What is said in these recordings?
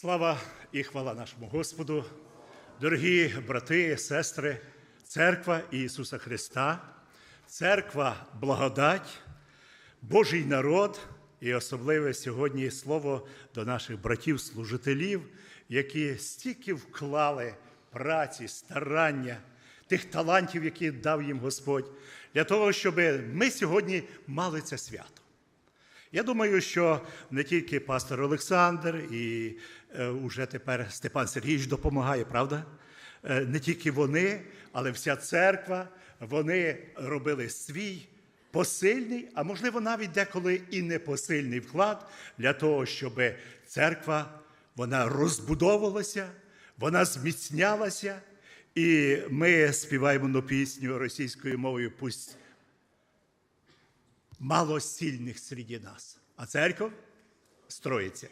Слава і хвала нашому Господу, дорогі брати, сестри, церква Ісуса Христа, церква благодать, Божий народ і особливе сьогодні слово до наших братів-служителів, які стільки вклали праці, старання, тих талантів, які дав їм Господь, для того, щоб ми сьогодні мали це свято. Я думаю, що не тільки пастор Олександр і уже тепер Степан Сергійович допомагає, правда? Е, не тільки вони, але вся церква, вони робили свій посильний, а можливо навіть деколи і непосильний вклад для того, щоб церква вона розбудовувалася, вона зміцнялася. І ми співаємо на пісню російською мовою пусть мало сильних серед нас, а церква строїться.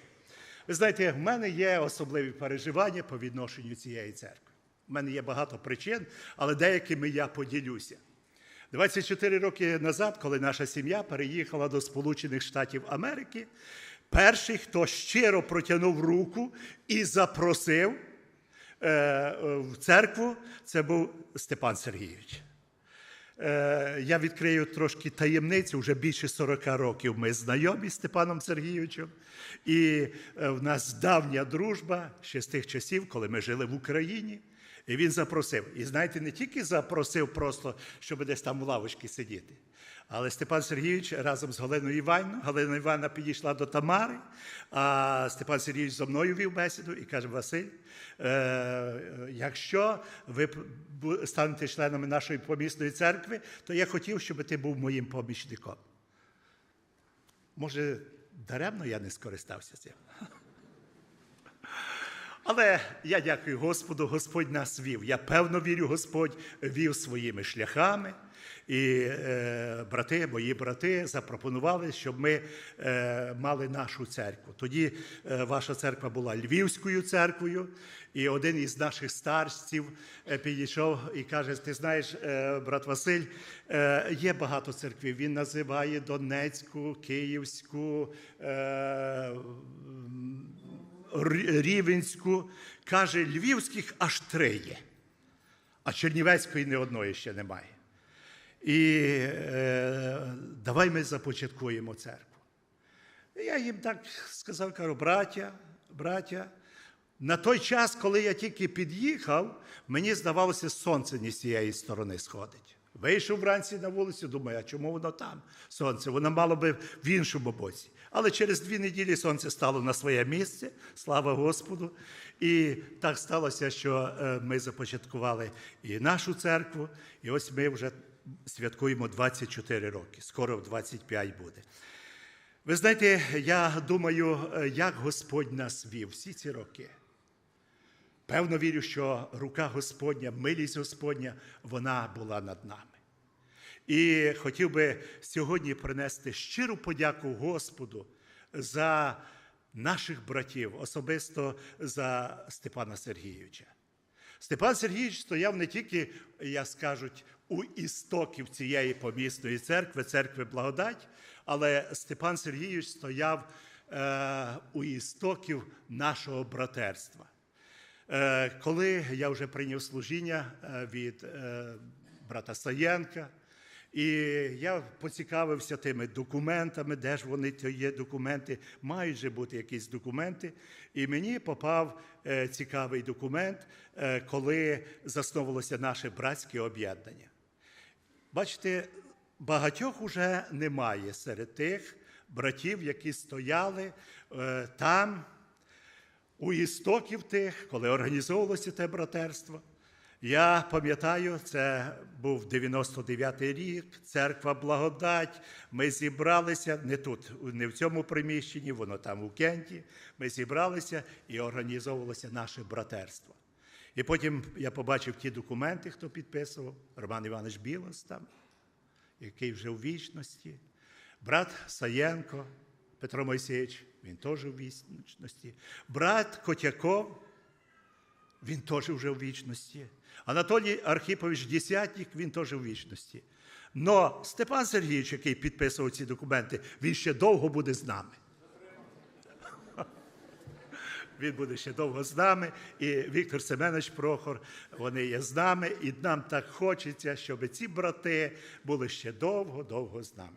Ви знаєте, в мене є особливі переживання по відношенню цієї церкви. У мене є багато причин, але деякими я поділюся. 24 роки назад, коли наша сім'я переїхала до Сполучених Штатів Америки, перший, хто щиро протягнув руку і запросив е, в церкву, це був Степан Сергійович. Е, Я відкрию трошки таємницю. Вже більше 40 років ми знайомі з Степаном Сергійовичем. І е, в нас давня дружба ще з тих часів, коли ми жили в Україні. І він запросив. І знаєте, не тільки запросив просто, щоб десь там у лавочці сидіти. Але Степан Сергійович разом з Галиною Іванівною, Галина Івановна підійшла до Тамари, а Степан Сергійович зі мною вів бесіду і каже: Василь, е, якщо ви станете членами нашої помісної церкви, то я хотів, щоб ти був моїм помічником. Може, даремно я не скористався цим. Але я дякую Господу, Господь нас вів. Я певно вірю, Господь вів своїми шляхами. І е, брати, мої брати запропонували, щоб ми е, мали нашу церкву. Тоді е, ваша церква була Львівською церквою, і один із наших старців е, підійшов і каже: Ти знаєш, е, брат Василь, е, є багато церквів. Він називає Донецьку, Київську. Е, Рівенську, каже, львівських аж три а Чернівецької ні одної ще немає. І е, давай ми започаткуємо церкву. І Я їм так сказав, кажу, браття, браття, на той час, коли я тільки під'їхав, мені здавалося, сонце не з цієї сторони сходить. Вийшов вранці на вулицю, думаю, а чому воно там? Сонце? Воно мало би в іншому боці. Але через дві неділі сонце стало на своє місце, слава Господу. І так сталося, що е, ми започаткували і нашу церкву, і ось ми вже святкуємо 24 роки, скоро в 25 буде. Ви знаєте, я думаю, е, як Господь нас вів всі ці роки. Певно вірю, що рука Господня, милість Господня, вона була над нами. І хотів би сьогодні принести щиру подяку Господу за наших братів, особисто за Степана Сергійовича. Степан Сергійович стояв не тільки, як скажуть, у істоків цієї помісної церкви, церкви Благодать, але Степан Сергійович стояв е, у істоків нашого братерства. Е, Коли я вже прийняв служіння е, від е, брата Саєнка, і я поцікавився тими документами, де ж вони то є документи, мають же бути якісь документи. І мені попав е, цікавий документ, е, коли засновувалося наше братське об'єднання. Бачите, багатьох уже немає серед тих братів, які стояли е, там, у істоків тих, коли організовувалося те братерство. Я пам'ятаю, це був 99-й рік, церква Благодать. Ми зібралися не тут, не в цьому приміщенні, воно там у Кенті. Ми зібралися і організовувалося наше братерство. І потім я побачив ті документи, хто підписував, Роман Іванович Білос там, який вже у вічності, брат Саєнко, Петро Мойсеєвич, він теж у вічності, брат Котяков, він теж вже у вічності. Анатолій Архіпович Десятник, він теж у вічності. Но Степан Сергійович, який підписував ці документи, він ще довго буде з нами. він буде ще довго з нами. І Віктор Семенович Прохор, вони є з нами, і нам так хочеться, щоб ці брати були ще довго-довго з нами.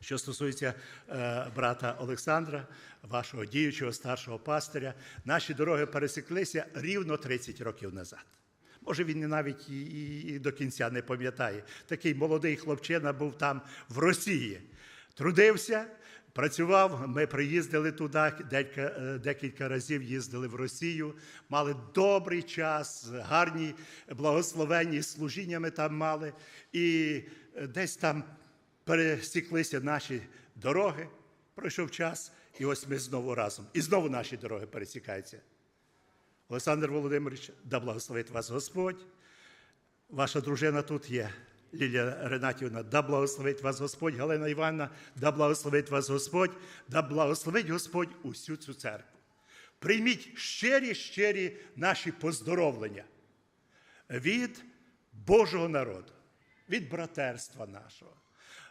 Що стосується е, брата Олександра, вашого діючого старшого пастиря, наші дороги пересіклися рівно 30 років назад. Може, він навіть і, і, і до кінця не пам'ятає. Такий молодий хлопчина був там в Росії. Трудився, працював. Ми приїздили туди, декілька, е, декілька разів їздили в Росію, мали добрий час, гарні благословенні служіння ми там мали. І е, десь там пересіклися наші дороги, пройшов час, і ось ми знову разом. І знову наші дороги пересікаються. Олександр Володимирович, да благословить вас Господь. Ваша дружина тут є. Лілія Ренатівна, да благословить вас Господь, Галина Івановна, да благословить вас Господь, да благословить Господь усю цю церкву. Прийміть щирі, щирі наші поздоровлення від Божого народу, від братерства нашого.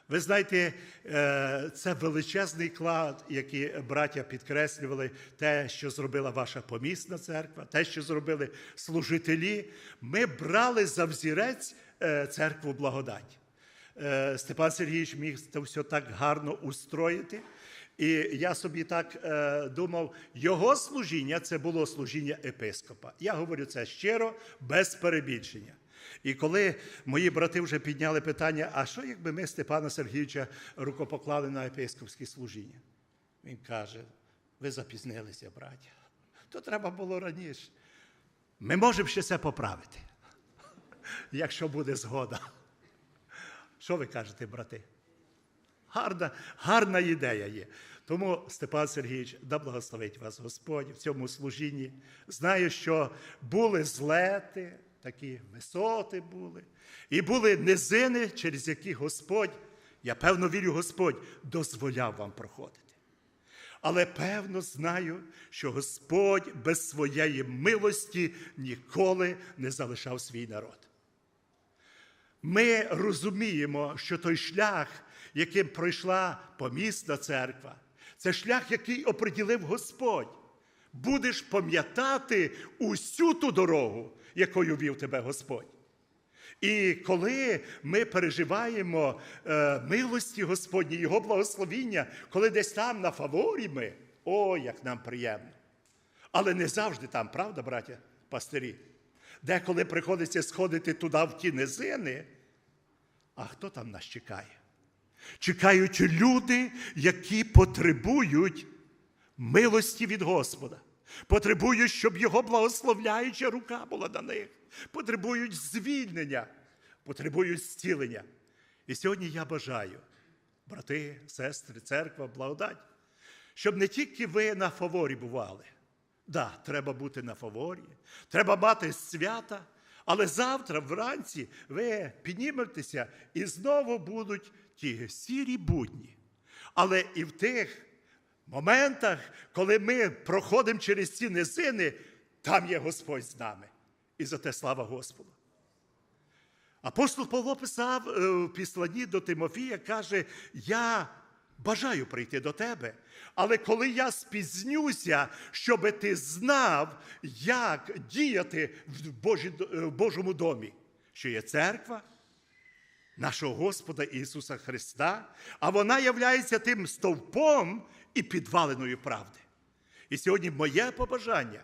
Ви знаєте, е, це величезний клад, який браття підкреслювали, те, що зробила ваша помісна церква, те, що зробили служителі. Ми брали за взірець е, церкву благодать. Е, Степан Сергійович міг це все так гарно устроїти. І я собі так е, думав, його служіння це було служіння епископа. Я говорю це щиро, без перебільшення. І коли мої брати вже підняли питання, а що якби ми Степана Сергійовича рукопоклали на епископське служіння? Він каже: ви запізнилися, браття. То треба було раніше. Ми можемо ще це поправити, якщо буде згода. Що ви кажете, брати? Гарна, гарна ідея є. Тому, Степан Сергійович, да благословить вас Господь в цьому служінні. Знаю, що були злети, такі висоти були, і були низини, через які Господь, я певно вірю, Господь дозволяв вам проходити. Але певно знаю, що Господь без своєї милості ніколи не залишав свій народ. Ми розуміємо, що той шлях, яким пройшла помісна церква, це шлях, який оприділив Господь. Будеш пам'ятати усю ту дорогу, якою вів тебе Господь. І коли ми переживаємо е, милості Господні, Його благословіння, коли десь там на фаворі ми, о, як нам приємно. Але не завжди там, правда, браття пастирі? Деколи приходиться сходити туди в ті низини, а хто там нас чекає? Чекають люди, які потребують милості від Господа. Потребують, щоб Його благословляюча рука була на них. Потребують звільнення, потребують зцілення. І сьогодні я бажаю, брати, сестри, церква, благодать, щоб не тільки ви на фаворі бували. Да, треба бути на фаворі, треба мати свята, але завтра вранці ви підніметеся і знову будуть ті сірі будні. Але і в тих моментах, коли ми проходимо через ці низини, там є Господь з нами. І за те слава Господу. Апостол Павло писав е, в післанні до Тимофія, каже: Я бажаю прийти до тебе, але коли я спізнюся, щоб ти знав, як діяти в, Божі, в Божому домі, що є церква нашого Господа Ісуса Христа, а вона являється тим стовпом і підваленою правди. І сьогодні моє побажання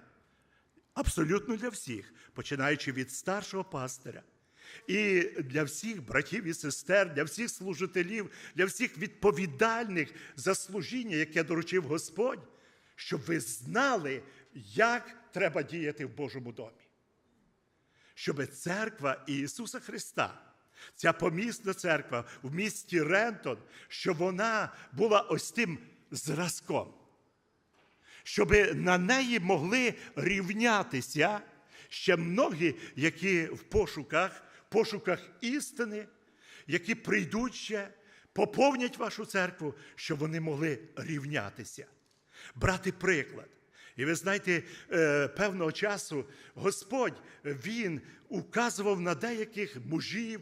абсолютно для всіх, починаючи від старшого пастиря. І для всіх братів і сестер, для всіх служителів, для всіх відповідальних за служіння, яке доручив Господь, щоб ви знали, як треба діяти в Божому домі. Щоб церква Ісуса Христа, ця помісна церква в місті Рентон, щоб вона була ось тим зразком, щоб на неї могли рівнятися ще многі, які в пошуках, пошуках істини, які прийдуть ще, поповнять вашу церкву, щоб вони могли рівнятися, брати приклад. І ви знаєте, е, певного часу Господь Він указував на деяких мужів,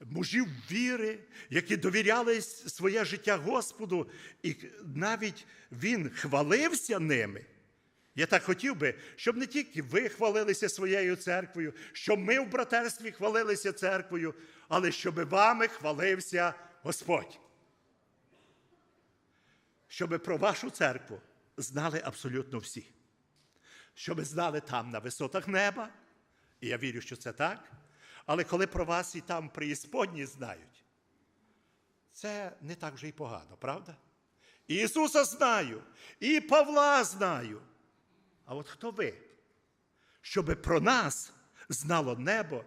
мужів віри, які довіряли своє життя Господу, і навіть Він хвалився ними. Я так хотів би, щоб не тільки ви хвалилися своєю церквою, щоб ми в братерстві хвалилися церквою, але щоб вами хвалився Господь. Щоб про вашу церкву знали абсолютно всі. Щоб знали там на висотах неба, і я вірю, що це так. Але коли про вас і там преісподні знають, це не так вже й погано, правда? І Ісуса знаю, і Павла знаю. А от хто ви? Щоби про нас знало небо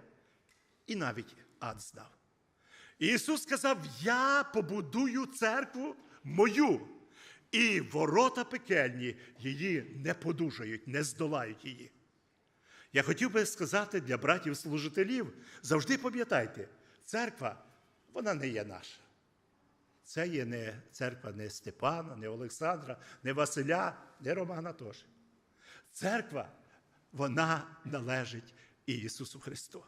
і навіть ад знав. Ісус сказав: Я побудую церкву мою, і ворота пекельні її не подужають, не здолають її. Я хотів би сказати для братів-служителів, завжди пам'ятайте, церква, вона не є наша. Це є не церква не Степана, не Олександра, не Василя, не Романа теж. Церква, вона належить Ісусу Христу.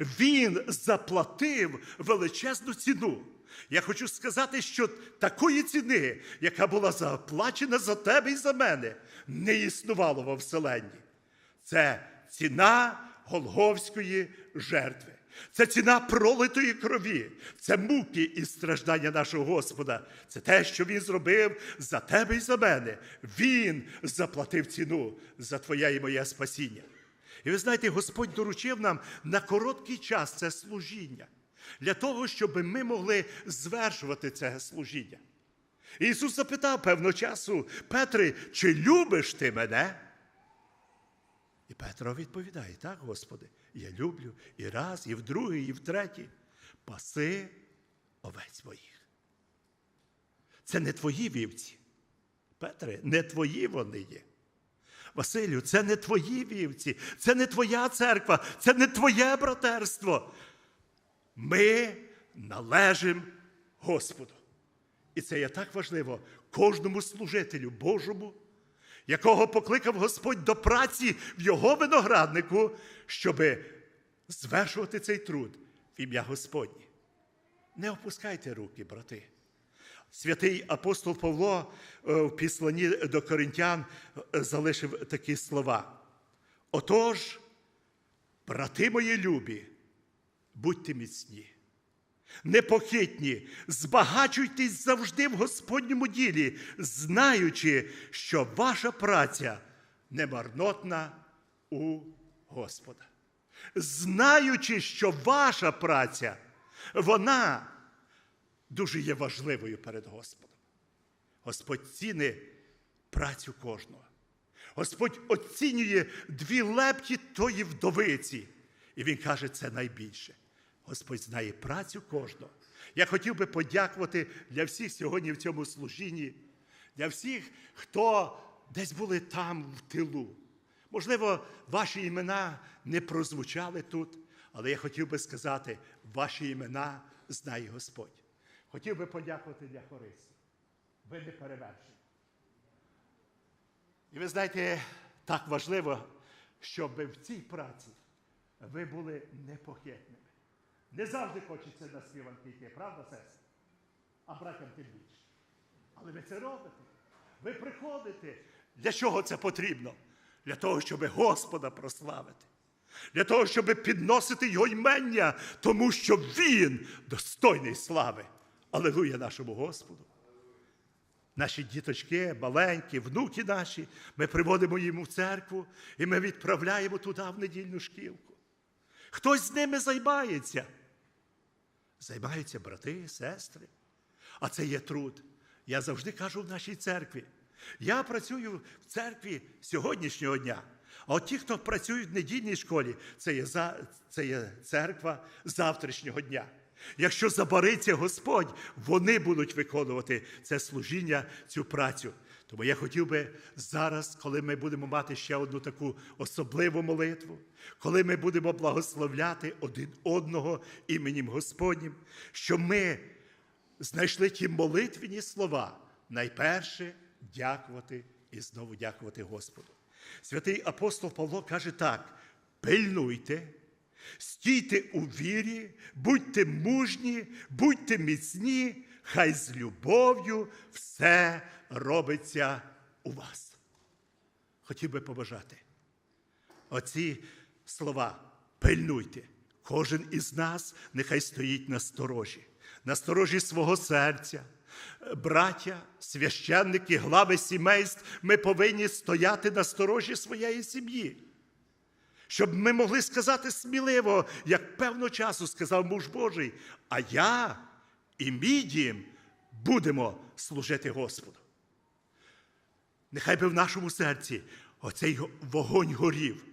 Він заплатив величезну ціну. Я хочу сказати, що такої ціни, яка була заплачена за тебе і за мене, не існувало во Вселенні. Це ціна Голговської жертви. Це ціна пролитої крові, це муки і страждання нашого Господа. Це те, що Він зробив за тебе і за мене. Він заплатив ціну за твоє і моє спасіння. І ви знаєте, Господь доручив нам на короткий час це служіння, для того, щоб ми могли звершувати це служіння. Ісус запитав певного часу, Петре, чи любиш ти мене? І Петро відповідає: так, Господи, я люблю і раз, і вдруге, і втретє. Паси овець моїх. Це не твої вівці. Петре, не твої вони є. Василю, це не твої вівці, це не твоя церква, це не твоє братерство. Ми належимо Господу. І це є так важливо кожному служителю Божому, якого покликав Господь до праці в його винограднику, щоб звершувати цей труд в ім'я Господнє. Не опускайте руки, брати. Святий апостол Павло е, в післанні до коринтян е, залишив такі слова. Отож, брати мої любі, будьте міцні, непохитні, збагачуйтесь завжди в Господньому ділі, знаючи, що ваша праця немарнотна у Господа. Знаючи, що ваша праця, вона дуже є важливою перед Господом. Господь ціни працю кожного. Господь оцінює дві лепті тої вдовиці. І Він каже, це найбільше. Господь знає працю кожного. Я хотів би подякувати для всіх сьогодні в цьому служінні, для всіх, хто десь були там в тилу. Можливо, ваші імена не прозвучали тут, але я хотів би сказати, ваші імена знає Господь. Хотів би подякувати для Хорису. Ви не перевершені. І ви знаєте, так важливо, щоб в цій праці ви були непохитними. Не завжди хочеться на співанки йти, правда, сестра? А братям тим більше. Але ви це робите. Ви приходите. Для чого це потрібно? Для того, щоб Господа прославити. Для того, щоб підносити Його ймення, тому що Він достойний слави. Аллилуйя нашому Господу. Наші діточки, маленькі, внуки наші, ми приводимо їм в церкву і ми відправляємо туди в недільну шкілку. Хтось з ними займається. Займаються брати, сестри. А це є труд. Я завжди кажу в нашій церкві. Я працюю в церкві сьогоднішнього дня. А от ті, хто працюють в недільній школі, це є, за, це є церква завтрашнього дня. Якщо забариться Господь, вони будуть виконувати це служіння, цю працю. Тому я хотів би зараз, коли ми будемо мати ще одну таку особливу молитву, коли ми будемо благословляти один одного іменем Господнім, що ми знайшли ті молитвені слова, найперше дякувати і знову дякувати Господу. Святий апостол Павло каже так: пильнуйте. Стійте у вірі, будьте мужні, будьте міцні, хай з любов'ю все робиться у вас. хотів би побажати. Оці слова пильнуйте. Кожен із нас нехай стоїть на сторожі, на сторожі свого серця. Браття, священники, глави сімейств, ми повинні стояти на сторожі своєї сім'ї. Щоб ми могли сказати сміливо, як певно часу сказав муж Божий, а я і мій дім будемо служити Господу. Нехай би в нашому серці оцей вогонь горів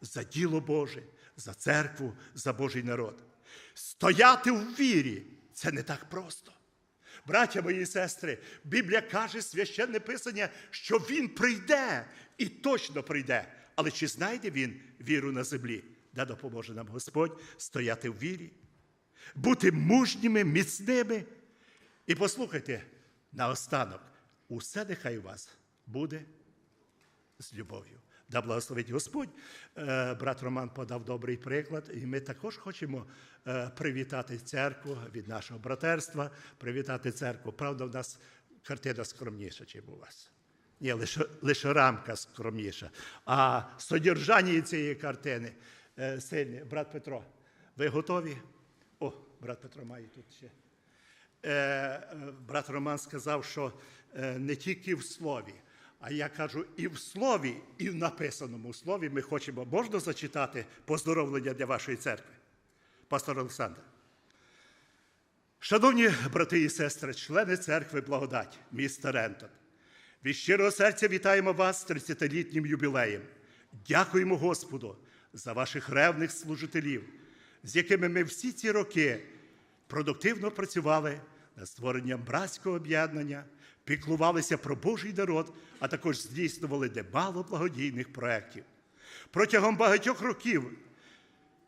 за діло Боже, за церкву, за Божий народ. Стояти в вірі це не так просто. Браття мої і сестри, Біблія каже священне писання, що Він прийде і точно прийде. Але чи знайде він віру на землі, де допоможе нам Господь стояти в вірі, бути мужніми, міцними? І послухайте, наостанок, усе нехай у вас буде з любов'ю. Да благословить Господь. Е, брат Роман подав добрий приклад, і ми також хочемо е, привітати церкву від нашого братерства, привітати церкву. Правда, в нас картина скромніша, ніж у вас. Ні, лише лише рамка скромніша. А содержання цієї картини е, сильне. Брат Петро, ви готові? О, брат Петро має тут ще. Брат Роман сказав, що не тільки в слові. А я кажу, і в слові, і в написаному слові ми хочемо, можна зачитати поздоровлення для вашої церкви, пастор Олександр. Шановні брати і сестри, члени церкви Благодать, міста Рентон, від щирого серця вітаємо вас з 30-літнім юбілеєм. Дякуємо Господу за ваших ревних служителів, з якими ми всі ці роки продуктивно працювали над створенням братського об'єднання піклувалися про Божий народ, а також здійснювали немало благодійних проєктів. Протягом багатьох років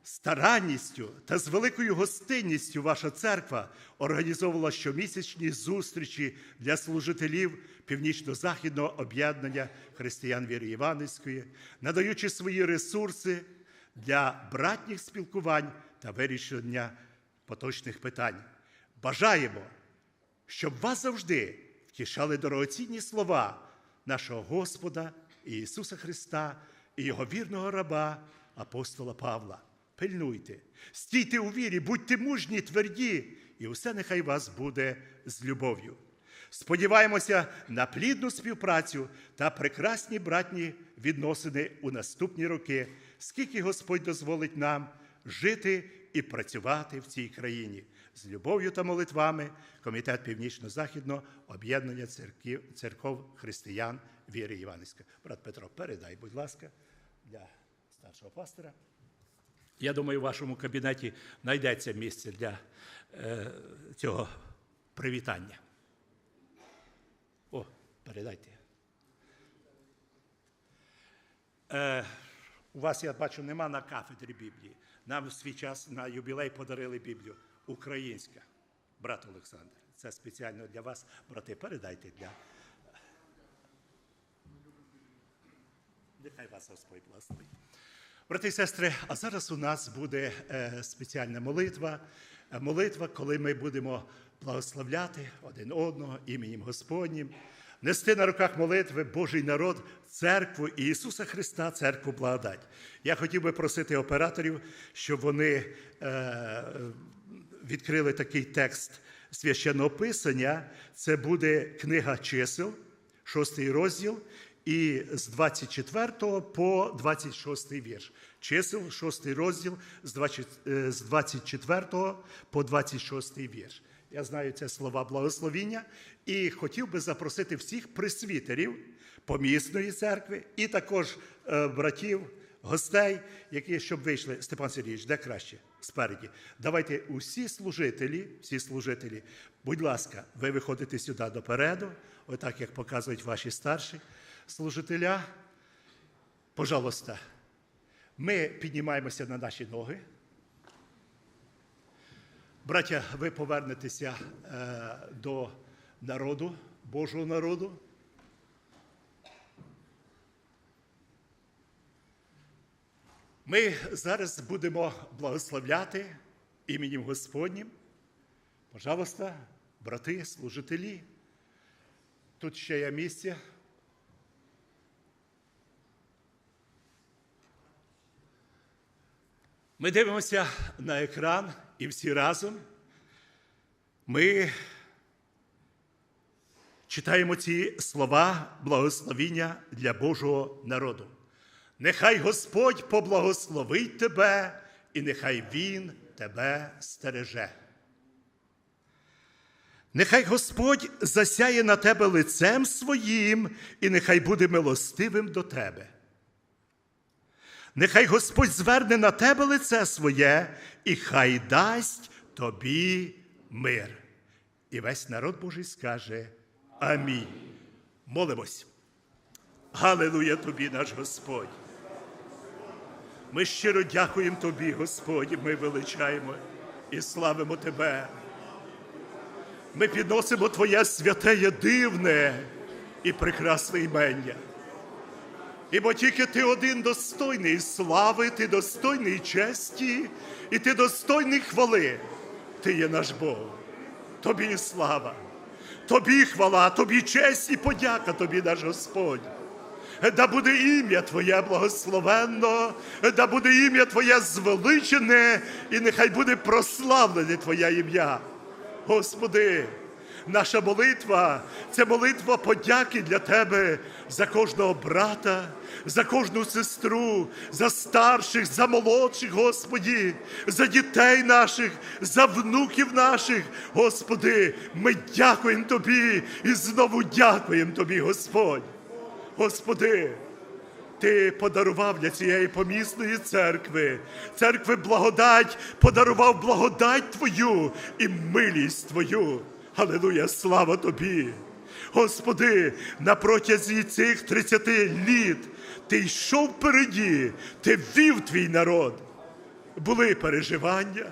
старанністю та з великою гостинністю ваша церква організовувала щомісячні зустрічі для служителів північно-західного об'єднання християн віри Іванівської, надаючи свої ресурси для братніх спілкувань та вирішення поточних питань. Бажаємо, щоб вас завжди втішали дорогоцінні слова нашого Господа Ісуса Христа і Його вірного раба, апостола Павла. Пильнуйте, стійте у вірі, будьте мужні, тверді, і усе нехай вас буде з любов'ю. Сподіваємося на плідну співпрацю та прекрасні братні відносини у наступні роки, скільки Господь дозволить нам жити і працювати в цій країні з любов'ю та молитвами Комітет Північно-Західного об'єднання церков християн віри Іванівська. Брат Петро, передай, будь ласка, для старшого пастора. Я думаю, у вашому кабінеті знайдеться місце для е, цього привітання. О, передайте. Е, у вас, я бачу, нема на кафедрі Біблії. Нам в свій час на юбілей подарили Біблію українська, брат Олександр. Це спеціально для вас, брати, передайте для. Нехай вас Господь благословить. Брати і сестри, а зараз у нас буде е, спеціальна молитва. Е, молитва, коли ми будемо благословляти один одного іменем Господнім, нести на руках молитви Божий народ, церкву Ісуса Христа, церкву благодать. Я хотів би просити операторів, щоб вони е, відкрили такий текст священного писання. Це буде книга чисел, шостий розділ, і з 24 по 26 вірш. Чисел, шостий розділ з 24 е, по 26 вірш. Я знаю це слова благословіння, і хотів би запросити всіх присвітерів помісної церкви і також е, братів, гостей, які щоб вийшли. Степан Сергійович, де краще? Спереді. Давайте усі служителі, всі служителі, будь ласка, ви виходите сюди допереду, отак як показують ваші старші служителя. Пожалуйста, ми піднімаємося на наші ноги. Браття, ви повернетеся е, до народу, Божого народу. Ми зараз будемо благословляти іменем Господнім. Пожалуйста, брати, служителі. Тут ще є місце. Ми дивимося на екран і всі разом. Ми читаємо ці слова благословіння для Божого народу. Нехай Господь поблагословить тебе, і нехай Він тебе стереже. Нехай Господь засяє на тебе лицем своїм, і нехай буде милостивим до тебе. Нехай Господь зверне на тебе лице своє, і хай дасть тобі мир. І весь народ Божий скаже Амінь. Молимось. Галилуя тобі, наш Господь. Ми щиро дякуємо Тобі, Господь, ми величаємо і славимо Тебе. Ми підносимо Твоє святе, дивне і прекрасне імення. І бо тільки ти один достойний слави, ти достойний честі, і ти достойний хвали. Ти є наш Бог. Тобі слава, тобі хвала, тобі честь і подяка тобі, наш Господь. Да буде ім'я Твоє благословенно, да буде ім'я Твоє звеличене, і нехай буде прославлене Твоє ім'я. Господи, наша молитва це молитва подяки для Тебе за кожного брата, за кожну сестру, за старших, за молодших, Господі, за дітей наших, за внуків наших. Господи, ми дякуємо Тобі і знову дякуємо Тобі, Господь. Господи, Ти подарував для цієї помісної церкви, церкви благодать, подарував благодать Твою і милість Твою. Халилуя, слава Тобі! Господи, на протязі цих 30 літ Ти йшов впереді, Ти вів твій народ. Були переживання,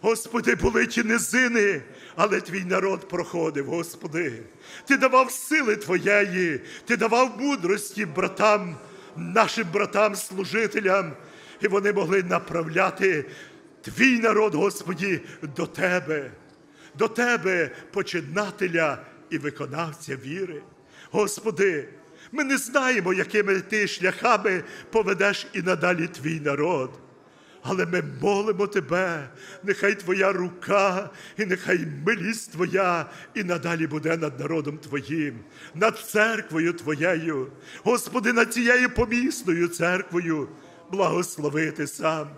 Господи, були ті низини, але твій народ проходив, Господи. Ти давав сили Твоєї, Ти давав мудрості братам, нашим братам-служителям, і вони могли направляти твій народ, Господі, до Тебе, до Тебе, починателя і виконавця віри. Господи, ми не знаємо, якими ти шляхами поведеш і надалі твій народ. Але ми молимо Тебе, нехай Твоя рука і нехай милість Твоя і надалі буде над народом Твоїм, над церквою Твоєю, Господи, над цією помісною церквою, благословити сам.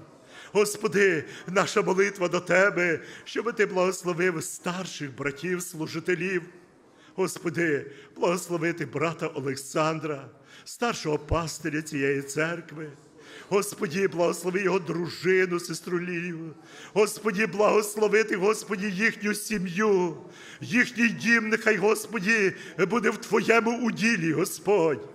Господи, наша молитва до Тебе, щоб Ти благословив старших братів, служителів. Господи, благословити брата Олександра, старшого пастиря цієї церкви. Господі, благослови його дружину, сестру Лію. Господі, благословити, Господі, їхню сім'ю, їхній дім, нехай, Господі, буде в Твоєму уділі, Господь.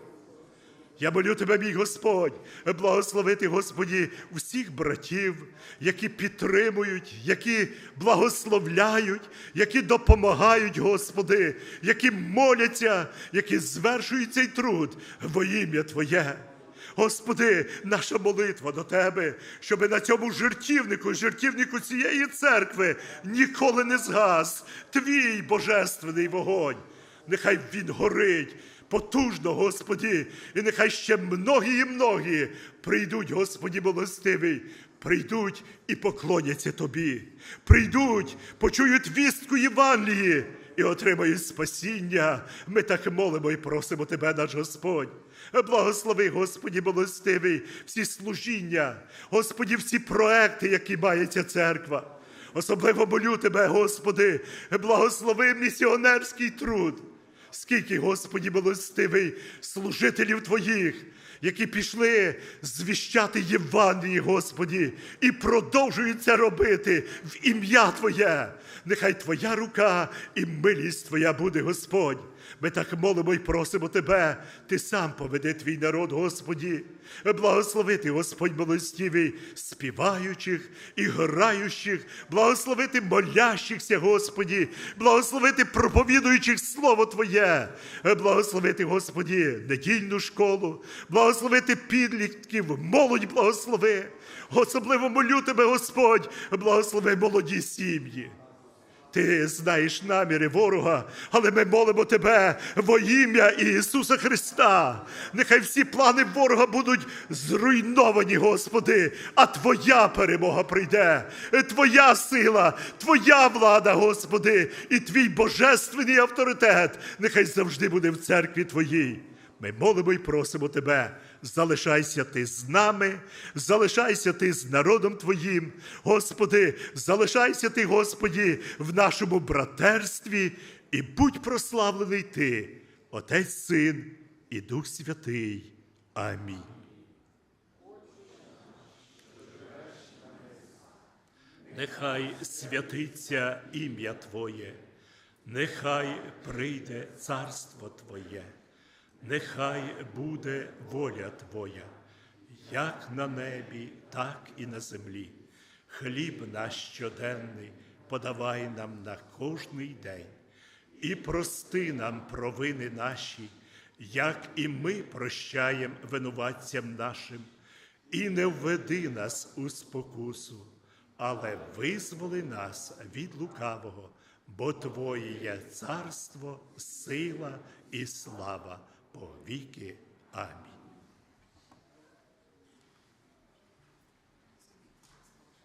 Я молю тебе, мій Господь, благословити, Господі, всіх братів, які підтримують, які благословляють, які допомагають, Господи, які моляться, які звершують цей труд во ім'я Твоє. Господи, наша молитва до Тебе, щоби на цьому жертівнику, жертівнику цієї церкви ніколи не згас Твій божественний вогонь. Нехай він горить потужно, Господі, і нехай ще многі і многі прийдуть, Господі милостивий, прийдуть і поклоняться Тобі, прийдуть, почують вістку Євангелії і отримають спасіння. Ми так молимо і просимо Тебе, наш Господь. Благослови, Господі, милостивий, всі служіння, Господі, всі проекти, які має ця церква. Особливо молю Тебе, Господи, благослови місіонерський труд. Скільки, Господі, милостивий, служителів Твоїх, які пішли звіщати Євангелії, Господі, і продовжують це робити в ім'я Твоє. Нехай Твоя рука і милість Твоя буде, Господь. Ми так молимо і просимо Тебе, Ти сам поведи твій народ, Господі, благословити, Господь милостивий, співаючих і граючих, благословити молящихся, Господі, благословити проповідуючих Слово Твоє, благословити, Господі, недільну школу, благословити підлітків, молодь благослови. Особливо молю Тебе, Господь, благослови молоді сім'ї. Ти знаєш наміри ворога, але ми молимо тебе во ім'я Ісуса Христа. Нехай всі плани ворога будуть зруйновані, Господи, а Твоя перемога прийде, Твоя сила, Твоя влада, Господи, і Твій божественний авторитет нехай завжди буде в церкві Твоїй. Ми молимо і просимо Тебе, залишайся ти з нами, залишайся ти з народом Твоїм, Господи, залишайся ти, Господі, в нашому братерстві, і будь прославлений Ти, Отець, Син і Дух Святий. Амінь. Нехай святиться ім'я Твоє, нехай прийде царство Твоє, нехай буде воля Твоя, як на небі, так і на землі. Хліб наш щоденний подавай нам на кожний день, і прости нам провини наші, як і ми прощаємо винуватцям нашим, і не введи нас у спокусу але визволи нас від лукавого, бо Твоє є царство, сила і слава por Vicky Army.